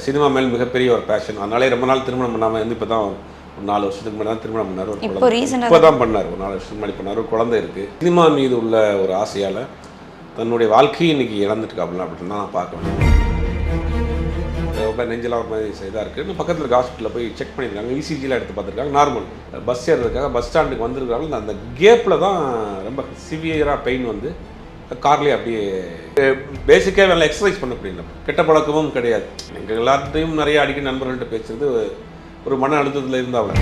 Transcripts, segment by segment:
Cinema மேல் மிகப்பெரிய ஒரு பேஷன் அதனாலே ரொம்ப நாள் திருமணம் பண்ணாமல் வந்து இப்போ தான் ஒரு நாலு வருஷத்துக்கு முன்னாடி தான் திருமணம் பண்ணார். ஒரு குழந்தை. இப்போ தான் பண்ணார். ஒரு நாலு வருஷத்துக்கு முன்னாடி பண்ணார். ஒரு குழந்தை இருக்குது சினிமா மீது உள்ள ஒரு ஆசையால் தன்னுடைய வாழ்க்கையை இன்னைக்கு இழந்துட்டுருக்காப்புல அப்படின்னு தான் நான் பார்க்க வேண்டியது ரொம்ப நெஞ்செல்லாம் ஒரு மாதிரி இதாக இருக்குது பக்கத்தில் இருக்க ஹாஸ்பிட்டலில் போய் செக் பண்ணியிருக்காங்க. இசிஜிலாம் எடுத்து பார்த்துருக்காங்க. நார்மல் பஸ் ஏறுறதுக்காக பஸ் ஸ்டாண்டுக்கு வந்திருக்காங்க. அந்த கேப்பில் தான் ரொம்ப சிவியராக பெயின் வந்து கார்லேயே அப்படியே பேசிக்காக வேலை எக்ஸசைஸ் பண்ண முடியல. கெட்ட பழக்கமும் கிடையாது. எங்கள் எல்லாத்தையும் நிறைய அடிக்கடி நண்பர்கள்ட்ட பேசுறது ஒரு மன அழுத்தத்தில் இருந்தாவில்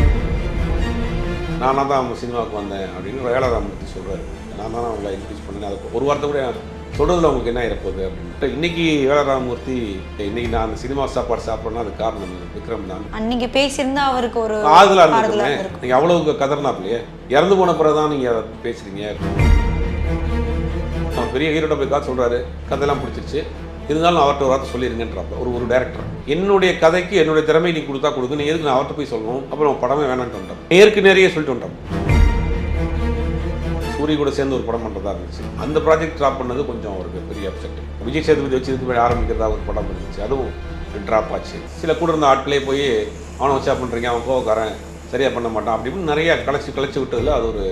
நானாக தான் அவங்க சினிமாவுக்கு வந்தேன் அப்படின்னு வேளாராமூர்த்தி சொல்கிறாரு நான் தான் அவங்களை இன்க்ரீஸ் பண்ணேன். அதுக்கு ஒரு வார்த்தை கூட சொல்கிறதுல அவங்களுக்கு என்ன இருப்போகுது அப்படின்ட்டு. இன்னைக்கு வேளாராமூர்த்தி இன்னைக்கு நான் சினிமா சாப்பாடு சாப்பிட்றேன்னா அது காரணம் விக்ரம் தான். அன்னைக்கு பேசியிருந்தா அவருக்கு ஒரு ஆறுதலாக இருந்திருக்கும். நீங்கள் அவ்வளவு கதறினாப்லையே இறந்து போன பிறகு தான் நீங்கள் அதை பேசுகிறீங்க அவர் பெரிய ஹீரோட போய் காசு சொல்கிறாரு கதையெல்லாம் பிடிச்சிருச்சு இருந்தாலும் அவர்கிட்ட ஒரு வார்த்தை சொல்லிருங்கன்றாப்ப ஒரு ஒரு டேரக்டர் என்னுடைய கதைக்கு என்னுடைய திறமை நீ கொடுத்தா கொடுங்க நீ எதுக்கு நான் அவர்கிட்ட போய் சொல்லணும்? அப்புறம் படமே வேணான்ட்டு வந்துட்டோம். நேருக்கு நேரையே சொல்லிட்டு வந்துட்டோம். சூரிய கூட சேர்ந்து ஒரு படம் பண்ணுறதா இருந்துச்சு. அந்த ப்ராஜெக்ட் ட்ராப் பண்ணது கொஞ்சம் அவருக்கு பெரிய அப்செட் விஜய் சேதுபதி வச்சு இதுக்கு மேலே ஆரம்பிக்கிறதா ஒரு படம் இருந்துச்சு. அதுவும் ட்ராப் ஆச்சு. சில கூட இருந்த ஆட்களே போய் அவனை வச்சா பண்ணுறீங்க அவன் கோவக்காரன். சரியாக பண்ண மாட்டான். அப்படி இப்படின்னு நிறைய கலைச்சி கலைச்சி விட்டதில் அது ஒரு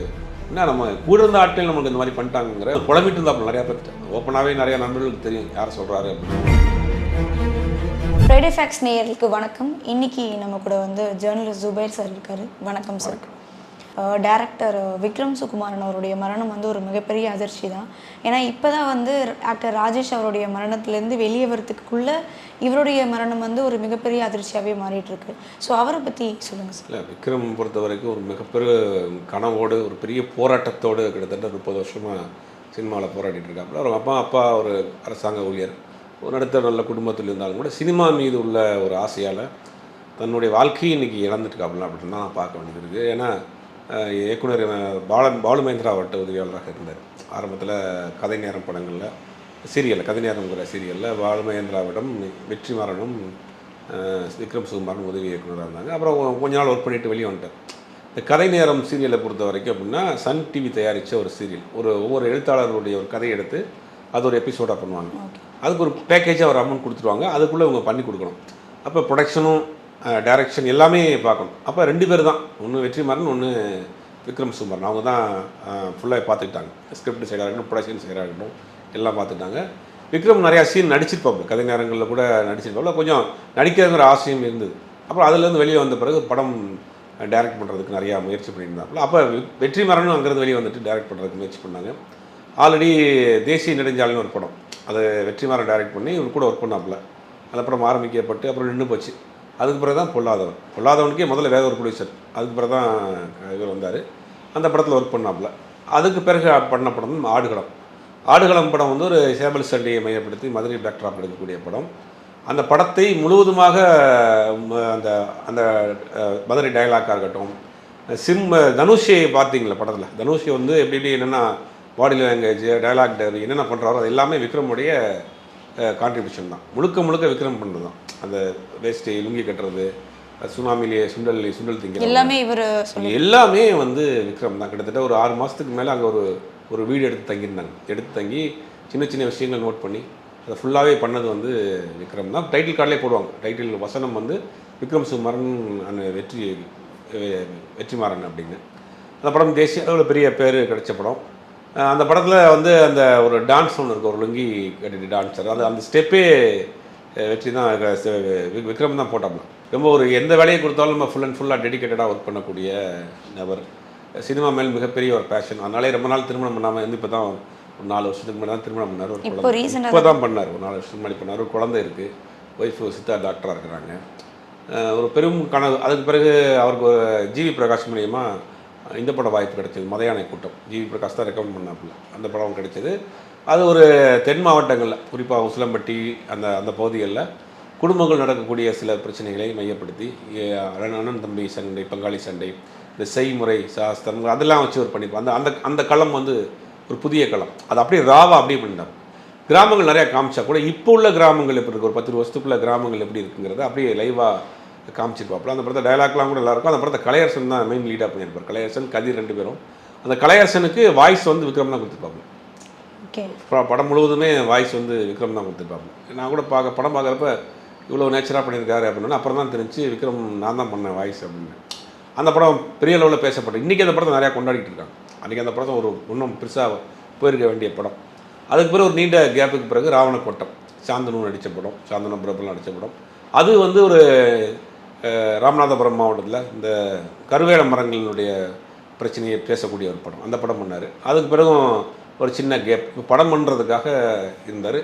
என்ன நம்ம கூட இருந்த ஆட்கள் நமக்கு இந்த மாதிரி பண்ணிட்டாங்கிற புலம்பிட்டு இருந்தாப்புல நிறையா பேர்த்து ஓப்பனாகவே நிறைய நண்பர்களுக்கு தெரியும் யார் சொல்கிறாரு அப்படின்னு. ஃப்ரைடே ஃபேக்ஸ் நேயர்களுக்கு வணக்கம். இன்னைக்கு நம்ம கூட வந்து ஜேர்னலிஸ்ட் ஜுபைர் சார் இருக்காரு. வணக்கம் சார் டேரக்டர் விக்ரம் சுகுமாரன் அவருடைய மரணம் வந்து ஒரு மிகப்பெரிய அதிர்ச்சி தான் ஏன்னா இப்போ தான் வந்து ஆக்டர் ராஜேஷ் அவருடைய மரணத்துலேருந்து வெளியே வரத்துக்குள்ள இவருடைய மரணம் வந்து ஒரு மிகப்பெரிய அதிர்ச்சியாகவே மாறிட்டு இருக்கு ஸோ அவரை பற்றி சொல்லுங்கள் சார். இல்லை விக்ரம் பொறுத்த வரைக்கும் ஒரு மிகப்பெரிய கனவோடு ஒரு பெரிய போராட்டத்தோடு கிட்டத்தட்ட முப்பது வருஷமாக சினிமாவில் போராடிட்டு இருக்காப்புல அவர் அப்பா அப்பா ஒரு அரசாங்க ஊழியர். ஒரு நடுத்தர நல்ல குடும்பத்தில் இருந்தாலும் கூட சினிமா மீது உள்ள ஒரு ஆசையால் தன்னுடைய வாழ்க்கையை இன்றைக்கி இழந்துட்டுருக்காப்புல அப்படின்னு தான் நான் பார்க்க வேண்டியது இருக்குது ஏன்னா இயக்குனர் அஹ், பால பாலுமேந்திரா அவர்கிட்ட உதவியாளராக இருந்தார். ஆரம்பத்தில் கதை நேரம் படங்களில் சீரியலில் கதை நேரம்ங்கிற சீரியலில் பாலுமகேந்திராவிடம் வெற்றிமாறனும் அஹ், விக்ரம் சுகுமாரன் உதவி இயக்குனராக இருந்தாங்க. அப்புறம் கொஞ்ச நாள் ஒர்க் பண்ணிட்டு வெளியே வந்துட்டார். இந்த கதை நேரம் சீரியலை பொறுத்த வரைக்கும் அப்படின்னா சன் டிவி தயாரித்த ஒரு சீரியல். ஒரு ஒவ்வொரு எழுத்தாளர்களுடைய ஒரு கதையை எடுத்து அது ஒரு எபிசோடாக பண்ணுவாங்க. அதுக்கு ஒரு பேக்கேஜாக ஒரு அமௌண்ட் கொடுத்துருவாங்க. அதுக்குள்ளே இவங்க பண்ணி கொடுக்கணும். அப்போ ப்ரொடக்ஷனும் டைரக்ஷன் எல்லாமே பார்க்கணும். அப்போ ரெண்டு பேர் தான். ஒன்று வெற்றிமாறன் ஒன்று விக்ரம் சுமரன் அவங்க தான் ஃபுல்லாக பார்த்துக்கிட்டாங்க. ஸ்கிரிப்ட் சைடாக இருக்கட்டும் ப்ரொடக்ஷன் சைடாக இருக்கட்டும் எல்லாம் பார்த்துட்டாங்க விக்ரம் நிறையா சீன் நடிச்சிருப்பாப்பு கதை நேரங்களில் கூட நடிச்சிருப்பாப்புல. கொஞ்சம் நடிக்கிறதுங்கிற ஆசையும் இருந்தது. அப்புறம் அதுலேருந்து வெளியே வந்த பிறகு படம் டைரக்ட் பண்ணுறதுக்கு நிறையா முயற்சி பண்ணியிருந்தாப்புல. அப்போ வெற்றி மரணம் அங்கேருந்து வெளியே வந்துட்டு டைரக்ட் பண்ணுறதுக்கு முயற்சி பண்ணாங்க. ஆல்ரெடி தேசிய நெடுஞ்சாலைன்னு ஒரு படம். அதை வெற்றிமாறன் டைரக்ட் பண்ணி இவர் கூட ஒர்க் பண்ணாப்புல. அது அப்புறம் ஆரம்பிக்கப்பட்டு அப்புறம் நின்று போச்சு. அதுக்கு பிறகு தான் பொல்லாதவன். பொல்லாதவனுக்கே முதல்ல வேற ஒரு ப்ரொடியூசர் அதுக்கு பிறகு தான் இவர் வந்தார். அந்த படத்தில் ஒர்க் பண்ணாப்புல. அதுக்கு பிறகு பண்ண படம் ஆடுகளம். ஆடுகளம் படம் வந்து ஒரு சேமல் சண்டையை மையப்படுத்தி மதுரை பேக்ட்ராப் எடுக்கக்கூடிய படம். அந்த படத்தை முழுவதுமாக ம, அந்த அந்த மதுரை டயலாக்காக இருக்கட்டும் சிம் தனுஷை பார்த்தீங்களா படத்தில்? தனுஷை வந்து எப்படி எப்படி என்னென்னா பாடி லாங்குவேஜ் டயலாக் டெலிவரி என்னென்ன பண்ணுறாரோ அது எல்லாமே விக்ரமுடைய கான்ட்ரிபியூஷன் தான். முழுக்க முழுக்க விக்ரம் பண்ணுறது தான் அந்த வேஸ்ட்டு லுங்கி கட்டுறது சுனாமிலேயே சுண்டல் சுண்டல் திங்கிறது. எல்லாமே இவர் எல்லாமே வந்து விக்ரம் தான். கிட்டத்தட்ட ஒரு ஆறு மாதத்துக்கு மேலே அங்கே ஒரு ஒரு வீடு எடுத்து தங்கியிருந்தாங்க. எடுத்து தங்கி சின்ன சின்ன விஷயங்கள் நோட் பண்ணி அதை ஃபுல்லாகவே பண்ணது வந்து விக்ரம் தான். டைட்டில் கார்டிலே போடுவாங்க. டைட்டில் வசனம் வந்து விக்ரம் சுமரன் அந்த வெற்றி வெற்றிமாறன் அப்படின்னு. அந்த படம் தேசிய அளவில் பெரிய பேர் கிடைச்ச படம். அந்த படத்தில் வந்து அந்த ஒரு டான்ஸ் ஒன்று இருக்கும் ஒரு லுங்கி கட்டிட்டு டான்ஸர் அது அந்த ஸ்டெப்பே வெற்றி தான் விக்ரம் தான் போட்டாப்ல ரொம்ப ஒரு எந்த வேலையை கொடுத்தாலும் நம்ம ஃபுல் அண்ட் ஃபுல்லாக டெடிக்கேட்டடாக ஒர்க் பண்ணக்கூடிய நபர். சினிமா மேல் மிகப்பெரிய ஒரு பேஷன் அதனாலே ரொம்ப நாள் திருமணம் பண்ணாமல் வந்து இப்போ தான் ஒரு நாலு வருஷத்துக்கு முன்னாடி தான் திருமணம் பண்ணார் ஒரு குழந்தை. இப்போ தான் பண்ணார் ஒரு நாலு வருஷத்துக்கு முன்னாடி பண்ணார் ஒரு குழந்தை இருக்குது ஒய்ஃப் சித்தா டாக்டராக இருக்கிறாங்க. ஒரு பெரும் கனவு. அதுக்கு பிறகு அவருக்கு ஜிவி பிரகாஷ் மூலியமா இந்த படம் வாய்ப்பு கிடைச்சது மதையானை கூட்டம். ஜிவி பிரகாஷ் தான் ரெக்கமெண்ட் பண்ணாப்புல. அந்த படம் கிடைச்சது. அது ஒரு தென் மாவட்டங்களில் குறிப்பாக உசிலம்பட்டி அந்த அந்த பகுதிகளில் குடும்பங்கள் நடக்கக்கூடிய சில பிரச்சனைகளை மையப்படுத்தி அண்ணன் தம்பி சண்டை பங்காளி சண்டை இந்த செய்முறை சாஸ்திரம் அதெல்லாம் வச்சு ஒரு பண்ணிப்போம் அந்த அந்த அந்த களம் வந்து ஒரு புதிய களம். அது அப்படியே ராவா அப்படியே பண்ணிட்டாங்க. கிராமங்கள் நிறையா காமிச்சா கூட இப்போ உள்ள கிராமங்கள் எப்படி இருக்குது ஒரு பத்து வருஷத்துக்குள்ள கிராமங்கள் எப்படி இருக்குங்கிறத அப்படியே லைவாக காமிச்சிருப்பாப்புல. அந்த படத்தை டயலாக்லாம் கூட நல்லாயிருக்கும். அந்த படத்தை கலையரசன் தான் மெயின் லீடாக பண்ணியிருப்பார். கலையரசன் கதிர் ரெண்டு பேரும். அந்த கலையரசனுக்கு வாய்ஸ் வந்து விக்ரம் தான் கொடுத்துருப்பாப்புல. படம் முழுவதுமே வாய்ஸ் வந்து விக்ரம் தான் கொடுத்துருப்பாங்க நான் கூட பார்க்க படம் பார்க்குறப்ப இவ்வளோ நேச்சராக பண்ணியிருக்காரு அப்படின்னு அப்புறம் தான் தெரிஞ்சு விக்ரம் நான் தான் பண்ணேன் வாய்ஸ் அப்படின்னு. அந்த படம் பெரிய லெவலில் பேசப்படும் இன்றைக்கி அந்த படத்தை நிறையா கொண்டாடிட்டு இருக்காங்க. அன்றைக்கி அந்த படத்தை ஒரு இன்னும் பெருசாக போயிருக்க வேண்டிய படம். அதுக்கு பிறகு ஒரு நீண்ட கேப்புக்கு பிறகு ராவணக்கோட்டம் சாந்தனு நடித்த படம் சாந்தனம் பிரபலம் நடித்த படம். அது வந்து ஒரு ராமநாதபுரம் மாவட்டத்தில் இந்த கருவேல மரங்களினுடைய பிரச்சனையை பேசக்கூடிய ஒரு படம். அந்த படம் பண்ணார். அதுக்கு பிறகும் ஒரு சின்ன கேப் படம் பண்ணுறதுக்காக இருந்தார்.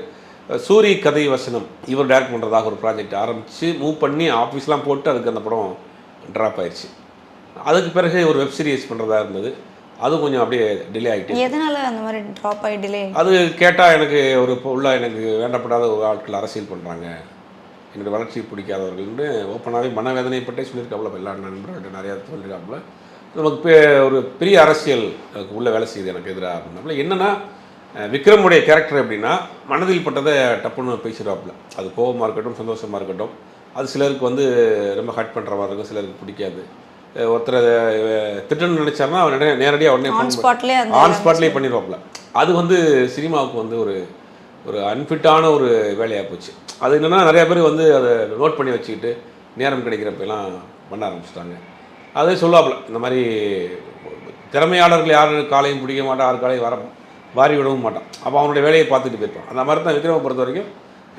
சூரி கதை வசனம் இவர் டைரக்ட் பண்ணுறதாக ஒரு ப்ராஜெக்ட் ஆரம்பித்து மூவ் பண்ணி ஆஃபீஸ்லாம் போட்டு அதுக்கு அந்த படம் ட்ராப் ஆயிடுச்சு அதுக்கு பிறகு ஒரு வெப் சீரிஸ் பண்ணுறதா இருந்தது. அது கொஞ்சம் அப்படியே டிலே ஆகிட்டு எதனால அந்த மாதிரி ட்ராப் ஆகி டிலே அது கேட்டால் எனக்கு ஒரு உள்ள எனக்கு வேண்டப்படாத ஒரு ஆட்கள் அரசியல் பண்ணுறாங்க என்னுடைய வளர்ச்சி பிடிக்காதவர்கள்னு ஓப்பனாகவே மனவேதனைப்பட்டே சொல்லியிருக்காப்புல எல்லா நண்பர்கள்ட்ட நிறையா சொல்லியிருக்காப்புல. நமக்கு ஒரு பெரிய அரசியல் உள்ள வேலை செய்யுது எனக்கு எதிராக அப்படின்னாப்புல. என்னென்னா விக்ரமுடைய கேரக்டர் எப்படின்னா மனதில் பட்டதை டப்புன்னு பேசிடுவாப்புல. அது கோபமாக இருக்கட்டும் சந்தோஷமாக இருக்கட்டும். அது சிலருக்கு வந்து ரொம்ப ஹர்ட் பண்ணுற மாதிரி இருக்கும் சிலருக்கு பிடிக்காது. ஒருத்தரை திட்டணும்னு நினச்சாருன்னா அவர் நேரடியாக உடனே ஆன் ஸ்பாட்லேயே பண்ணிடுவாப்புல. அது வந்து சினிமாவுக்கு வந்து ஒரு ஒரு அன்ஃபிட்டான ஒரு வேலையாக போச்சு. அது என்னென்னா நிறைய பேர் வந்து அதை நோட் பண்ணி வச்சுக்கிட்டு நேரம் கிடைக்கிறப்பெல்லாம் பண்ண ஆரம்பிச்சிட்டாங்க. அதே சொல்லுவாப்புல இந்த மாதிரி திறமையாளர்கள் யாரும் காலையும் பிடிக்க மாட்டான் யார் காலையும் வர வாரி விடவும் மாட்டான் அப்போ அவனுடைய வேலையை பார்த்துட்டு போயிருப்பான். அந்த மாதிரி தான் விக்ரம பொறுத்த வரைக்கும்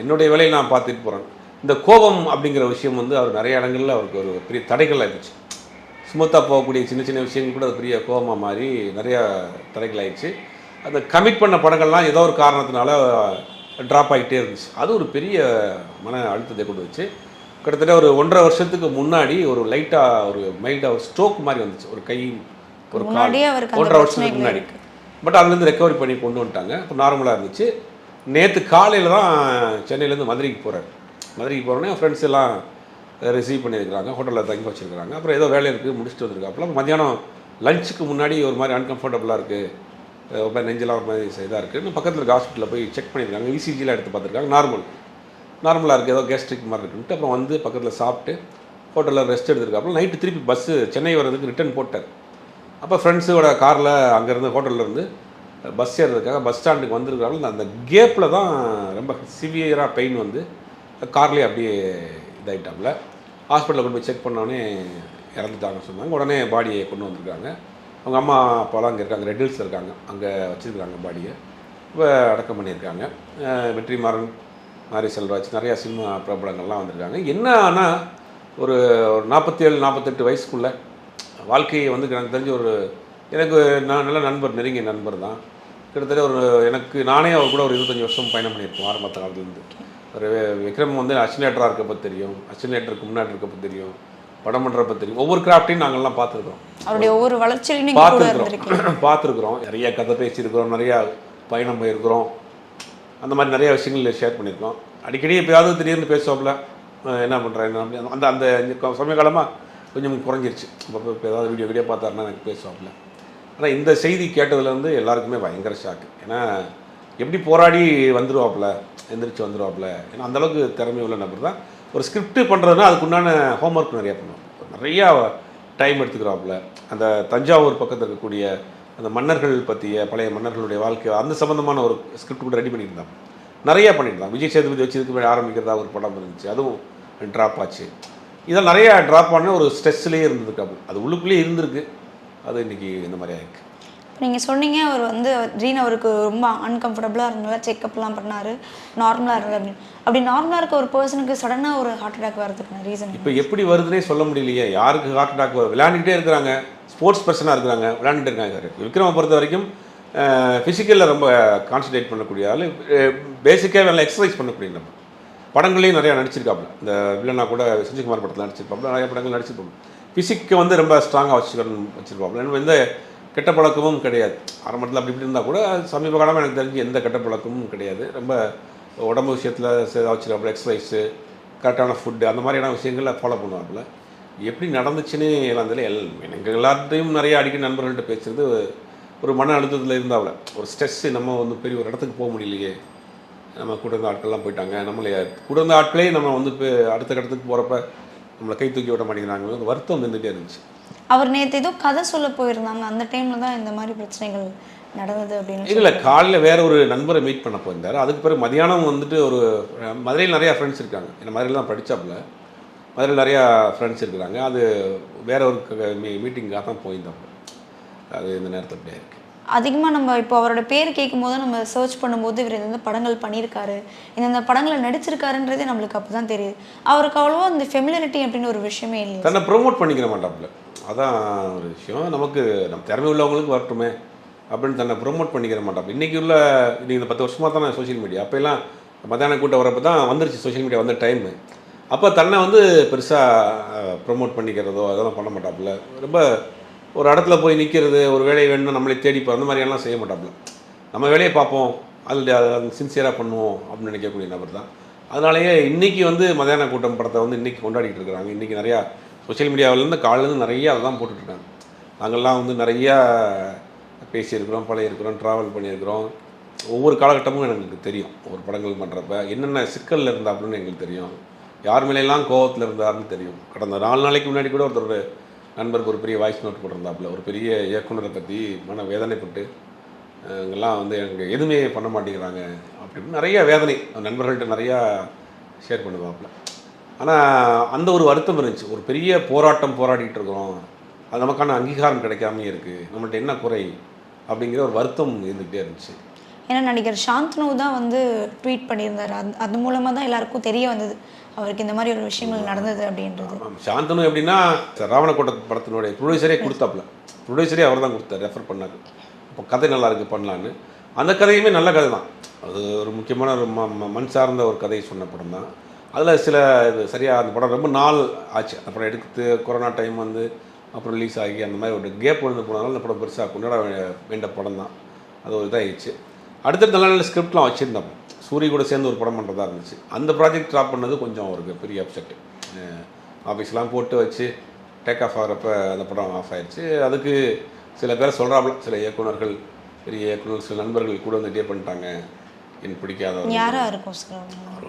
என்னுடைய வேலையை நான் பார்த்துட்டு போகிறேன் இந்த கோபம் அப்படிங்கிற விஷயம் வந்து அவர் நிறைய இடங்களில் அவருக்கு ஒரு பெரிய தடைகள் ஆயிடுச்சு. ஸ்மூத்தாக போகக்கூடிய சின்ன சின்ன விஷயங்கள் கூட அது பெரிய கோபமாக மாறி நிறையா தடைகள் ஆயிடுச்சு. அந்த கமிட் பண்ண படங்கள்லாம் ஏதோ ஒரு காரணத்தினால ட்ராப் ஆகிட்டே இருந்துச்சு. அது ஒரு பெரிய மன அழுத்தத்தை கொண்டு வச்சு கிட்டத்தட்ட ஒரு ஒன்றரை வருஷத்துக்கு முன்னாடி ஒரு லைட்டாக ஒரு மைல்டாக ஒரு ஸ்ட்ரோக் மாதிரி வந்துச்சு. ஒரு கை ஒரு ஒன்றரை வருஷத்துக்கு முன்னாடி. பட் அதுலேருந்து ரெக்கவரி பண்ணி கொண்டு வந்துட்டாங்க. இப்போ நார்மலாக இருந்துச்சு. நேற்று காலையில் தான் சென்னையிலேருந்து மதுரைக்கு போகிறார் மதுரைக்கு போகிறோன்னே ஃப்ரெண்ட்ஸ் எல்லாம் ரிசீவ் பண்ணியிருக்கிறாங்க. ஹோட்டலில் தங்கி வச்சிருக்காங்க அப்புறம் ஏதோ வேலை இருக்குது முடிச்சுட்டு வந்திருக்காப்புல. மத்தியானம் லஞ்சுக்கு முன்னாடி ஒரு மாதிரி அன்கம்ஃபர்டபுளாக இருக்குது ஒரு மாதிரி நெஞ்செல்லாம் ஒரு மாதிரி இதாக இருக்குது பக்கத்தில் இருக்க ஹாஸ்பிட்டலில் போய் செக் பண்ணியிருக்காங்க. இசிஜிலாம் எடுத்து பார்த்துருக்காங்க. நார்மல் நார்மலாக இருக்குது ஏதோ கேஸ்ட்ரிக் மாதிரி இருக்குன்ட்டு அப்புறம் வந்து பக்கத்தில் சாப்பிட்டு ஹோட்டலில் ரெஸ்ட் எடுத்துருக்காப்புல நைட்டு திருப்பி பஸ்ஸு சென்னை வர்றதுக்கு ரிட்டர்ன் போட்டார். அப்போ ஃப்ரெண்ட்ஸோட காரில் அங்கேருந்து ஹோட்டல்லேருந்து பஸ் ஏறுறதுக்காக பஸ் ஸ்டாண்டுக்கு வந்திருக்காங்க அந்த கேப்பில் தான் ரொம்ப சிவியராக பெயின் வந்து கார்லேயே அப்படியே இதாகிட்டாப்புல ஹாஸ்பிட்டலில் கொண்டு போய் செக் பண்ணோடனே இறந்துட்டாங்கன்னு சொன்னாங்க. உடனே பாடியை கொண்டு வந்திருக்காங்க. அவங்க அம்மா அப்பாலாம் அங்கே இருக்காங்க. ரெட் ஹில்ஸ் இருக்காங்க. அங்கே வச்சுருக்காங்க பாடியை இப்போ அடக்கம் பண்ணியிருக்காங்க. வெற்றிமாறன் மாரி செல்வராஜ் நிறையா சினிமா பிரபலங்கள்லாம் வந்திருக்காங்க. என்ன ஆனால் ஒரு ஒரு நாற்பத்தி ஏழு நாற்பத்தெட்டு வயசுக்குள்ளே வாழ்க்கையை வந்து எனக்கு தெரிஞ்ச ஒரு எனக்கு நான் நல்ல நண்பர் நெருங்கிய நண்பர் தான். கிட்டத்தட்ட ஒரு எனக்கு நானே அவர் கூட ஒரு இருபத்தஞ்சி வருஷம் பயணம் பண்ணியிருப்போம் ஆரம்பத்த காலத்துலேருந்து. ஒரு விக்ரம் வந்து அசினேட்டராக இருக்கப்போ தெரியும் அசினேட்டருக்கு முன்னாடி இருக்கப்போ தெரியும் படம் பண்ணுறப்ப தெரியும். ஒவ்வொரு கிராஃப்டையும் நாங்கள்லாம் பார்த்துருக்கோம் அவருடைய ஒவ்வொரு இருந்திருக்கீங்க பார்த்துருக்குறோம். பார்த்துருக்குறோம். நிறைய கதை பேசியிருக்கிறோம் நிறையா பயணம் போயிருக்கிறோம். அந்த மாதிரி நிறைய விஷயங்கள் ஷேர் பண்ணியிருக்கோம். அடிக்கடி எப்பயாவது திடீர்னு பேசுவாப்புல என்ன பண்ணுறேன் என்ன அந்த அந்த சமயகாலமாக சமய காலமாக கொஞ்சம் குறைஞ்சிருச்சு. அப்போ இப்போ ஏதாவது வீடியோ வீடியோ பார்த்தாருன்னா எனக்கு பேசுவாப்புல. ஆனால் இந்த செய்தி கேட்டதுலேருந்து எல்லாருக்குமே பயங்கர ஷாக்கு ஏன்னா எப்படி போராடி வந்துருவாப்புல எந்திரிச்சு வந்துருவாப்புல ஏன்னா அந்தளவுக்கு திறமை உள்ள நபர் தான். ஒரு ஸ்கிரிப்ட் பண்ணுறதுனா அதுக்குண்டான ஹோம்ஒர்க் நிறையா பண்ணுவோம் நிறையா டைம் எடுத்துக்கிறாப்புல. அந்த தஞ்சாவூர் பக்கத்தில் இருக்கக்கூடிய அந்த மன்னர்கள் பற்றிய பழைய மன்னர்களுடைய வாழ்க்கை அந்த சம்மந்தமான ஒரு ஸ்கிரிப்ட் கூட ரெடி பண்ணியிருந்தான். நிறையா பண்ணியிருந்தான். விஜய் சேதுபதி வச்சு இதுக்கு முன்னாடி ஆரம்பிக்கிறதா ஒரு படம் இருந்துச்சு. அதுவும் ட்ராப் ஆச்சு. இதெல்லாம் நிறையா ட்ராப் பண்ண ஒரு ஸ்ட்ரெஸ்லேயே இருந்திருக்காப்பு அது உள்ளுக்குள்ளேயே இருந்திருக்கு. அது இன்னைக்கு இந்த மாதிரி ஆயிருக்கு. நீங்க சொன்னீங்க அவர் வந்து ட்ரீன் அவருக்கு ரொம்ப அன்கம்ஃபர்டபுளாக இருந்தனால செக்கப்லாம் பண்ணாரு. நார்மலாக இருந்தது அப்படின்னு. அப்படி நார்மலாக இருக்க ஒரு பர்சனுக்கு சடனாக ஒரு ஹார்ட் அட்டாக் வரதுக்கான ரீசன் இப்போ எப்படி வருதுன்னே சொல்ல முடியலையே. யாருக்கு ஹார்ட் அட்டாக் விளையாண்டுக்கிட்டே இருக்கிறாங்க. ஸ்போர்ட்ஸ் பர்சனாக இருக்கிறாங்க விளையாண்டுட்டு இருக்காங்க விக்ரமை பொறுத்த வரைக்கும் ஃபிசிக்கலில் ரொம்ப கான்சன்ட்ரேட் பண்ணக்கூடிய ஆள். பேசிக்காக நல்லா எக்ஸசைஸ் பண்ணக்கூடிய நம்ம. படங்களையும் நிறையா நடிச்சிருக்காப்புல. இந்த வில்லனா கூட சஞ்சய்குமார் படத்தில் நடிச்சிருப்பாப்புல. நிறைய படங்கள் நடிச்சிருப்போம் ஃபிசிக்கை வந்து ரொம்ப ஸ்ட்ராங்காக வச்சுக்கணும் வச்சிருப்பாப்புல. எனக்கு எந்த கெட்ட பழக்கமும் கிடையாது. ஆரம்பத்தில் அப்படி இப்படி இருந்தால் கூட சமீப காலமாக எனக்கு தெரிஞ்சு எந்த கெட்ட பழக்கமும் கிடையாது. ரொம்ப உடம்பு விஷயத்தில் வச்சிருக்காப்புல எக்ஸசைஸு கரெக்டான ஃபுட்டு அந்த மாதிரியான விஷயங்களை ஃபாலோ பண்ணுவாப்புல. எப்படி நடந்துச்சுன்னு எல்லாம் தெரியல எல் எனக்கு எல்லார்ட்டையும் நிறைய அடிக்கடி நண்பர்கள்ட்ட பேசுறது ஒரு மன அழுத்தத்தில் இருந்தாப்புல ஒரு ஸ்ட்ரெஸ்ஸு நம்ம வந்து பெரிய ஒரு இடத்துக்கு போக முடியலையே. நம்ம கூட இருந்த ஆட்கள்லாம் போயிட்டாங்க. நம்மளை கூட இருந்த ஆட்களே நம்ம வந்து இப்போ அடுத்த கட்டத்துக்கு போகிறப்ப நம்மளை கை தூக்கி விட மாட்டேங்கிறாங்க. ஒரு வருத்தம் வந்துகிட்டே இருந்துச்சு. அவர் நேற்று ஏதோ கதை சொல்ல போயிருந்தாங்க. அந்த டைமில் தான் இந்த மாதிரி பிரச்சனைகள் நடந்தது அப்படின்னு இல்லை காலையில் வேற ஒரு நண்பரை மீட் பண்ண போயிருந்தார் அதுக்கு பிறகு மதியானம் வந்துட்டு ஒரு மதுரையில் நிறையா ஃப்ரெண்ட்ஸ் இருக்காங்க. ஏன்னா மதுரையில் தான் படித்தாப்புல மதுரையில் நிறையா ஃப்ரெண்ட்ஸ் இருக்கிறாங்க. அது வேற ஒரு மீ மீட்டிங்காக தான் போயிருந்தாப்புல அது இந்த நேரத்தில் அப்படியே இருக்குது அதிகமாக நம்ம இப்போ அவரோட பேர் கேட்கும்போது நம்ம சர்ச் பண்ணும்போது இவர் இந்த படங்கள் பண்ணியிருக்காரு. இந்த படங்களை நடிச்சிருக்காருன்றதே நம்மளுக்கு அப்போ தான் தெரியுது. அவருக்கு அவ்வளோவா இந்த ஃபெமிலிரிட்டி அப்படின்னு ஒரு விஷயமே இல்லை தன்னை ப்ரோமோட் பண்ணிக்கிற மாட்டாப்புல. அதான் ஒரு விஷயம். நமக்கு நம்ம திறமை உள்ளவங்களுக்கு வரட்டுமே அப்படின்னு தன்னை ப்ரோமோட் பண்ணிக்கிற மாட்டாப்புல. இன்றைக்கி உள்ள இன்றைக்கி இந்த பத்து வருஷமாக தானே சோஷியல் மீடியா அப்போல்லாம் மத்தியான கூட்டம் வரப்போ தான் வந்துருச்சு. சோஷியல் மீடியா வந்த டைமு அப்போ தன்னை வந்து பெருசாக ப்ரமோட் பண்ணிக்கிறதோ அதெல்லாம் பண்ண மாட்டாப்புல. ரொம்ப ஒரு இடத்துல போய் நிற்கிறது ஒரு வேலையை வேணும்னா நம்மளே தேடிப்போம் அந்த மாதிரியெல்லாம் செய்ய மாட்டாப்புல. நம்ம வேலையை பார்ப்போம். அதில் சின்சியராக பண்ணுவோம் அப்படின்னு நினைக்கக்கூடிய நபர் தான். அதனாலேயே இன்றைக்கி வந்து மதியான கூட்டம் படத்தை வந்து இன்றைக்கி கொண்டாடிட்டு இருக்கிறாங்க. இன்றைக்கி நிறையா சோஷியல் மீடியாவிலேருந்து காலையிலேருந்து நிறையா அதை தான் போட்டுட்ருக்காங்க. நாங்கள்லாம் வந்து நிறையா பேசியிருக்கிறோம் பழையிருக்கிறோம் ட்ராவல் பண்ணியிருக்கிறோம். ஒவ்வொரு காலகட்டமும் எனக்கு தெரியும். ஒரு படங்கள் பண்ணுறப்ப என்னென்ன சிக்கலில் இருந்தாப்புலன்னு எங்களுக்கு தெரியும். யார் மேலாம் கோவத்தில் இருந்தாருன்னு தெரியும். கடந்த நாலு நாளைக்கு முன்னாடி கூட ஒருத்தர் நண்பருக்கு ஒரு பெரிய வாய்ஸ் நோட் போட்டிருந்தாப்புல. ஒரு பெரிய இயக்குனரை பற்றி மன வேதனைப்பட்டு அஹ், வந்து எனக்கு எதுவுமே பண்ண மாட்டேங்கிறாங்க அப்படின்னு நிறைய வேதனை நண்பர்கள்ட்ட நிறையா ஷேர் பண்ணுவாப்புல. ஆனால் அந்த ஒரு வருத்தம் இருந்துச்சு. ஒரு பெரிய போராட்டம் போராடிட்டு இருக்கிறோம். அது நமக்கான அங்கீகாரம் கிடைக்காமே இருக்குது நம்மள்ட்ட என்ன குறை? அப்படிங்கிற ஒரு வருத்தம் இருந்துகிட்டே இருந்துச்சு. ஏன்னா நடிகர் சாந்தனு தான் வந்து ட்வீட் பண்ணியிருந்தார். அது அது மூலமாக தான் எல்லாருக்கும் தெரிய வந்தது. அவருக்கு இந்த மாதிரி ஒரு விஷயங்கள் நடந்தது அப்படின்றது. சாந்தனு எப்படின்னா ராவணக்கோட்டை படத்தினுடைய ப்ரொடியூசரே கொடுத்தாப்புல. ப்ரொடியூசரே அவர் தான் கொடுத்தார் ரெஃபர் பண்ணார். இப்போ கதை நல்லா இருக்குது பண்ணலான்னு. அந்த கதையுமே நல்ல கதை தான். அது ஒரு முக்கியமான ஒரு ம ம- மண் சார்ந்த ஒரு கதை சொன்ன படம் தான். அதில் சில இது சரியாக அந்த படம் ரொம்ப நாள் ஆச்சு. அந்த படம் எடுத்து கொரோனா டைம் வந்து அப்புறம் ரிலீஸ் ஆகி அந்த மாதிரி ஒரு கேப் வந்து போனதுனால அந்த படம் பெருசாக கொண்டாட வே- வேண்ட படம் தான். அது ஒரு இதாகிடுச்சு அடுத்தடுத்த நல்ல நல்ல ஸ்கிரிப்ட்லாம் வச்சுருந்தோம். சூரிய கூட சேர்ந்து ஒரு படம் பண்ணுறதா இருந்துச்சு. அந்த ப்ராஜெக்ட் ட்ராப் பண்ணது கொஞ்சம் அவருக்கு பெரிய அப்செட்டு ஆஃபீஸ்லாம் போட்டு வச்சு டேக் ஆஃப் ஆகிறப்ப அந்த படம் ஆஃப் ஆயிடுச்சு அதுக்கு சில பேர் சொல்கிறாப்புல சில இயக்குனர்கள் பெரிய இயக்குனர் சில நண்பர்கள் கூட வந்து டே பண்ணிட்டாங்க. எனக்கு பிடிக்காத?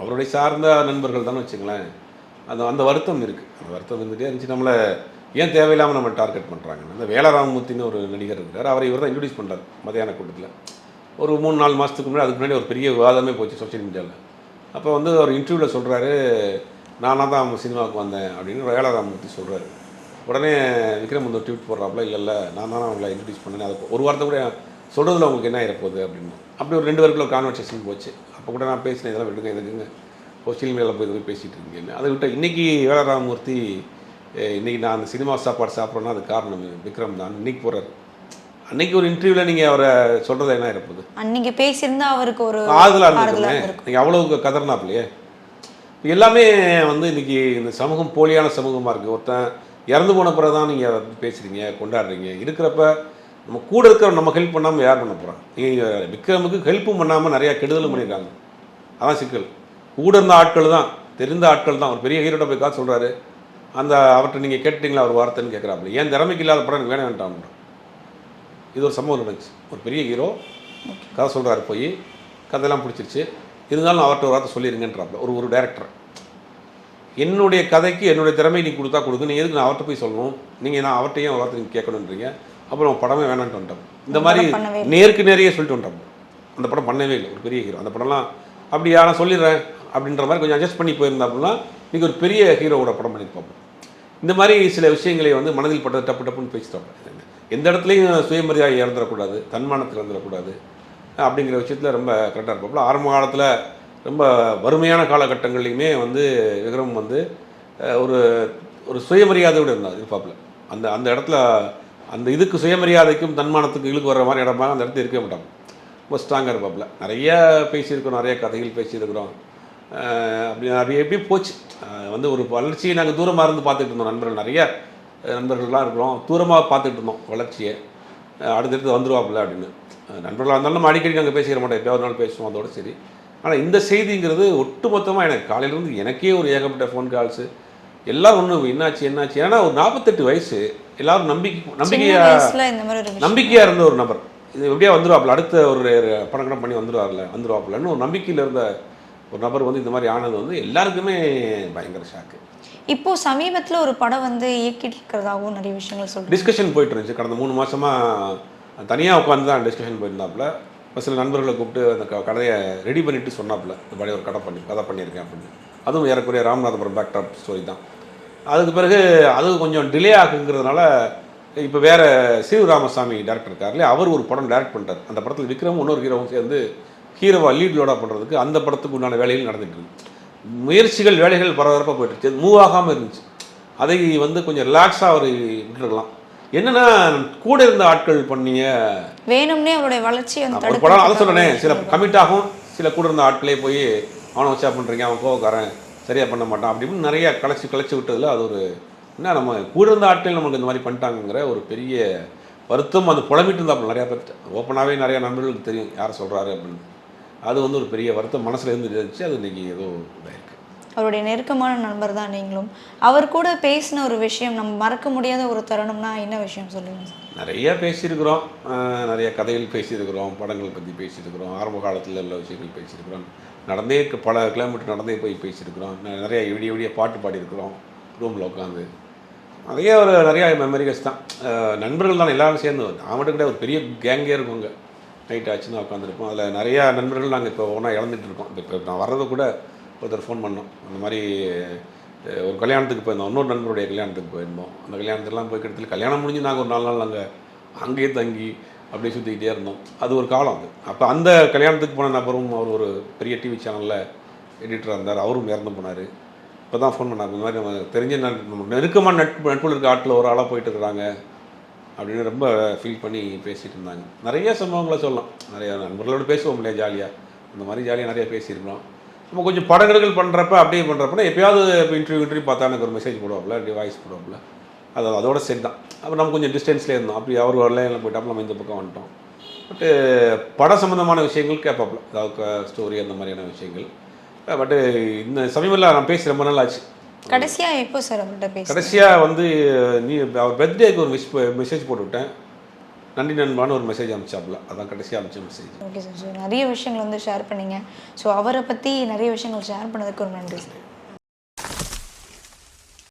அவருடைய சார்ந்த நண்பர்கள் தானே வச்சுங்களேன் அந்த அந்த வருத்தம் இருக்குது அந்த வருத்தம் இருந்துகிட்டே இருந்துச்சு. நம்மளை ஏன் தேவையில்லாமல் நம்ம டார்கெட் பண்ணுறாங்க அந்த வேலராமமூர்த்தின்னு ஒரு நடிகர் இருக்கார் அவரை இவர் தான் இன்ட்ரடியூஸ் பண்ணுறாரு மதியான கூட்டத்தில். ஒரு மூணு நாலு மாதத்துக்கு முன்னாடி அதுக்கு முன்னாடி ஒரு பெரிய விவாதமே போச்சு சோஷியல் மீடியாவில் அப்போ வந்து அவர் இன்டர்வியூவில் சொல்கிறாரு நானாக தான் அவங்க சினிமாவுக்கு வந்தேன் அப்படின்னு வேலராமமூர்த்தி சொல்கிறாரு உடனே விக்ரம் வந்து ட்வீட் போடுறாப்புல இல்லை இல்லை நான் தானே அவங்கள இன்ட்ரடியூஸ் பண்ணேன். அது ஒரு வார்த்தை கூட சொல்கிறதுல உங்களுக்கு என்ன ஆகிடப்போகுது அப்படின்னு. அப்படி ஒரு ரெண்டு பேருக்குள்ள கான்வர்சேஷன் போச்சு. அப்போ கூட நான் பேசினேன் இதெல்லாம் விடுங்க எதுக்குங்க? சோஷியல் மீடியாவில் போய் போய் பேசிகிட்டு இருக்கீங்கன்னு அதை விட்டு இன்றைக்கி வேலராமமூர்த்தி இன்றைக்கி நான் அந்த சினிமா சாப்பாடு சாப்பிட்றேன்னா அது காரணம் விக்ரம் தான். இன்றைக்கி போகிறாரு அன்னைக்கு ஒரு இன்டர்வியூவில் நீங்கள் அவரை சொல்கிறது என்ன இருப்பது அன்னைக்கு பேசியிருந்தா அவருக்கு ஒரு ஆறுதலாக ஆறுதலா இருந்திருக்குமே நீங்கள் அவ்வளவு கதறினாப்லையே இப்ப எல்லாமே வந்து இன்னைக்கு இந்த சமூகம் போலியான சமூகமாக இருக்குது ஒருத்தன் இறந்து போன பிறகு தான் நீங்கள் அதை பேசுகிறீங்க கொண்டாடுறீங்க. இருக்கிறப்ப நம்ம கூட இருக்கிற நம்ம ஹெல்ப் பண்ணாமல் யார் பண்ண போகிறான் நீங்கள் விக்ரமுக்கு ஹெல்ப்பும் பண்ணாமல் நிறையா கெடுதலும் பண்ணியிருக்காங்க. அதான் சிக்கல். கூட இருந்த ஆட்கள் தான் தெரிந்த ஆட்கள் தான். ஒரு பெரிய ஹீரோட்ட போய் காசு சொல்கிறாரு அந்த அவர்கிட்ட நீங்கள் கேட்டீங்களா ஒரு வார்த்தைன்னு கேட்குறாப்புல ஏன் திறமைக்கு இல்லாத படம் எனக்கு வேணாம் வேண்டாம் இது ஒரு சம்பவம் நடந்துச்சு. ஒரு பெரிய ஹீரோ கதை சொல்கிறாரு போய் கதையெல்லாம் பிடிச்சிருச்சு இருந்தாலும் அவர்கிட்ட ஒரு வார்த்தை சொல்லிடுங்கன்றாப்புல ஒரு ஒரு டேரக்டர் என்னுடைய கதைக்கு என்னுடைய திறமை நீ கொடுத்தா கொடுக்கு. நீ எதுக்கு நான் அவர்கிட்ட போய் சொல்லணும்? நீங்கள் நான் அவர்கிட்டயும் ஒரு வார்த்தை நீங்கள் கேட்கணுன்றீங்க? அப்புறம் படமே வேணான்ட்டு வந்துட்டோம். இந்த மாதிரி. நேருக்கு நேரையே சொல்லிட்டு வந்துட்டோம். அந்த படம் பண்ணவே இல்லை. ஒரு பெரிய ஹீரோ. அந்த படம்லாம் அப்படியா நான் சொல்லிடுறேன். அப்படின்ற மாதிரி கொஞ்சம் அட்ஜஸ்ட் பண்ணி போயிருந்தாப்புனா நீங்கள் ஒரு பெரிய ஹீரோவோட படம் பண்ணியிருப்பாங்க இந்த மாதிரி சில விஷயங்களை வந்து மனதில் பட்டது டப்பு டப்புன்னு பேசிட்டோம். எந்த இடத்துலையும் சுயமரியாதை இறந்துடக்கூடாது தன்மானத்தில் இறந்துடக்கூடாது அப்படிங்கிற விஷயத்தில் ரொம்ப கரெக்டாக இருப்பாப்புல. ஆரம்ப காலத்தில் ரொம்ப வறுமையான காலகட்டங்கள்லையுமே வந்து விக்ரம் வந்து ஒரு ஒரு சுயமரியாதையோடு இருந்தார் இருப்பாப்புல. அந்த அந்த இடத்துல அந்த இதுக்கு சுயமரியாதைக்கும் தன்மானத்துக்கு இழுக்கு வர்ற மாதிரி இடமா அந்த இடத்துல இருக்கவே மாட்டாங்க. ரொம்ப ஸ்ட்ராங்காக இருப்பாப்புல. நிறைய பேசியிருக்கிறோம் நிறைய கதைகள் பேசியிருக்கிறோம். அப்படி அப்படி எப்படி போச்சு. வந்து ஒரு வளர்ச்சியை நாங்கள் தூரமாக இருந்து பார்த்துட்டு இருந்தோம் நண்பர்கள் நிறைய. நண்பர்கள்லாம் இருக்கிறோம். தூரமாக பார்த்துட்டு இருந்தோம் வளர்ச்சியை. அடுத்தடுத்து வந்துருவாப்புல அப்படின்னு. நண்பர்களாக இருந்தாலும் நம்ம அடிக்கடி நாங்கள் பேசிக்கிற மாட்டோம். எப்பயாவது ஒரு நாள் பேசுவோம் அதோட சரி. ஆனால் இந்த செய்திங்கிறது ஒட்டுமொத்தமாக எனக்கு காலையிலேருந்து எனக்கே ஒரு ஏகப்பட்ட ஃபோன் கால்ஸு எல்லாரும் ஒன்று என்னாச்சு என்னாச்சு? ஏன்னா ஒரு நாற்பத்தெட்டு வயசு எல்லாரும் நம்பிக்கை சின்ன நம்பிக்கையா வயசுல இந்த மாதிரி ஒரு விஷயம். நம்பிக்கையா இருந்த ஒரு நபர். இது எப்படியா வந்துருவாப்புல? அடுத்த ஒரு படம் கடம் பண்ணி வந்துருவார்ல வந்துருவாப்புலன்னு ஒரு நம்பிக்கையில் இருந்த ஒரு நபர் வந்து இந்த மாதிரி ஆனது வந்து எல்லாருக்குமே பயங்கர ஷாக்கு இப்போ சமீபத்துல ஒரு படம் வந்து இயக்கிட்டு இருக்கிறதாகவும் நிறைய விஷயங்கள் சொல்றேன் டிஸ்கஷன் போயிட்டு இருந்துச்சு. கடந்த மூணு மாசமா தனியாக உட்காந்து தான் டிஸ்கஷன் போயிருந்தாப்புல. ஒரு சில நண்பர்களை கூப்பிட்டு அந்த க- கதையை ரெடி பண்ணிட்டு சொன்னாப்புல. இந்த மாதிரி ஒரு கதை பண்ணி கதை பண்ணியிருக்கேன் அப்படின்னு. அதுவும் ஏறக்குறைய ராமநாதபுரம் பேக்டாப் ஸ்டோரி தான். அதுக்கு பிறகு அது கொஞ்சம் டிலே ஆகுங்கிறதுனால இப்போ வேற சிவ ராமசாமி டேரக்டர் இருக்கார் இல்லையா அவர் ஒரு படம் டைரக்ட் பண்ணிட்டார். அந்த படத்தில் விக்ரம் இன்னொரு ஹீரோவும் சேர்ந்து ஹீரோவா லீட் லோடாக பண்ணுறதுக்கு அந்த படத்துக்கு உண்டான வேலைகள் நடந்துட்டு இருக்கு. முயற்சிகள் வேலைகள் பரபரப்பாக போயிட்டு இருந்துச்சு மூவ் ஆகாமல் இருந்துச்சு. அதை வந்து கொஞ்சம் ரிலாக்ஸாக அவர் விட்டுருக்கலாம். என்னன்னா கூட இருந்த ஆட்கள் பண்ணிய வேணும்னே அவருடைய வளர்ச்சியை வந்து ஒரு படம் அதை சொன்னேன் சில கமிட் ஆகும். சில கூட இருந்த ஆட்களே போய் அவனை வச்சா பண்ணுறீங்க அவன் கோவக்காரன் சரியாக பண்ண மாட்டான் அப்படி இப்படின்னு நிறைய கலைச்சி கலைச்சி விட்டதில் அது ஒரு என்ன நம்ம கூட இருந்த ஆட்கள் நமக்கு இந்த மாதிரி பண்ணிட்டாங்கங்கிற ஒரு பெரிய வருத்தம் அந்த புலம்பிட்டு இருந்தாப்புல நிறையா பேர் ஓப்பனாகவே நிறைய நண்பர்களுக்கு தெரியும் யார் சொல்கிறாரு அப்படின்னு. அது வந்து ஒரு பெரிய வருத்தம். மனசுல இருந்து இருந்துச்சு. அது இன்னைக்கு ஏதோ இதாயிருக்கு. அவருடைய நெருக்கமான நண்பர் தான் நீங்களும். அவர் கூட பேசின ஒரு விஷயம் நம்ம மறக்க முடியாத ஒரு தருணம்னா என்ன விஷயம் சொல்லுங்க சார்? நிறைய பேசியிருக்கிறோம். நிறைய கதைகள் பேசியிருக்கிறோம். படங்கள் பற்றி பேசியிருக்கிறோம். ஆரம்ப காலத்தில் உள்ள விஷயங்கள் பேசியிருக்கிறோம். நடந்தே க- பல கிலோமீட்டர் நடந்தே போய் பேசியிருக்கிறோம். நிறைய விடிய விடிய பாட்டு பாடியிருக்கிறோம். ரூமில் உட்காந்து நிறைய ஒரு நிறைய மெமரிகஸ் தான். நண்பர்கள் தான் எல்லாரும் சேர்ந்து. நான் மட்டும் கிடையாது ஒரு பெரிய கேங்கே இருக்குங்க நைட் ஆச்சுன்னா உட்காந்துருப்போம் அதில் நிறையா நண்பர்கள் நாங்கள் இப்போ ஒன்றா இழந்துட்டு இருக்கோம். இப்போ நான் வர்றது கூட ஒருத்தர் ஃபோன் பண்ணோம். அந்த மாதிரி ஒரு கல்யாணத்துக்கு போயிருந்தோம். இன்னொரு நண்பருடைய கல்யாணத்துக்கு போயிருந்தோம். அந்த கல்யாணத்துலாம் போய் கிட்டத்தட்ட கல்யாணம் முடிஞ்சு நாங்கள் ஒரு நாலு நாள் நாங்கள் அங்கேயே தங்கி அப்படியே சுற்றிக்கிட்டே இருந்தோம். அது ஒரு காலம் அது. அப்போ அந்த கல்யாணத்துக்கு போன நபரும் அவர் ஒரு பெரிய டிவி சேனலில் எடிட்டராக இருந்தார். அவரும் இறந்து போனார். இப்போ தான் ஃபோன் பண்ணார். இந்த மாதிரி நம்ம தெரிஞ்ச நட்- நெருக்கமான நட்பு நட்பில் இருக்க ஆட்டில் ஒரு ஆளாக போயிட்டு இருக்கிறாங்க. அப்படின்னு ரொம்ப ஃபீல் பண்ணி பேசிகிட்டு இருந்தாங்க நிறைய சம்பவங்களை சொல்லலாம். நிறைய நண்பர்களோடு பேசுவோம் இல்லையா ஜாலியாக அந்த மாதிரி ஜாலியாக நிறைய பேசியிருக்கிறோம். நம்ம கொஞ்சம் படங்கள் பண்ணுறப்ப அப்படியே பண்ணுறப்ப எப்பயாவது இப்போ இன்டர்வியூ இன்டர்வியூ பார்த்தா எனக்கு ஒரு மெசேஜ் போடுவாப்புல அப்படி வாய்ஸ் போடுவாப்புல அது அதோட சரி தான். அப்போ நம்ம கொஞ்சம் டிஸ்டன்ஸ்லேயே இருந்தோம். அப்படி அவர் வரல எல்லாம் போயிட்டாப்புல நம்ம இந்த பக்கம் வந்துட்டோம். பட்டு பட சம்மந்தமான விஷயங்கள் கேட்பாப்புல அதாவது ஸ்டோரி அந்த மாதிரியான விஷயங்கள். பட்டு இந்த சமீபத்தில் நான் பேசி ரொம்ப நாள் ஆச்சு. கடைசியா எப்போ சார் அவர்கிட்ட பேச கடைசியாக வந்து நீ அவர் பர்த்டேக்கு ஒரு விஷ் மெசேஜ் போட்டு விட்டேன் நன்றி நண்பான்னு ஒரு மெசேஜ் அனுப்பிச்சாப்புல அதான் கடைசியாக அனுப்பிச்ச மெசேஜ் ஓகே சார் ஸோ நிறைய விஷயங்கள் வந்து ஷேர் பண்ணீங்க. ஸோ அவரை பற்றி நிறைய விஷயங்கள் ஷேர் பண்ணதுக்கு ஒரு நன்றி சார்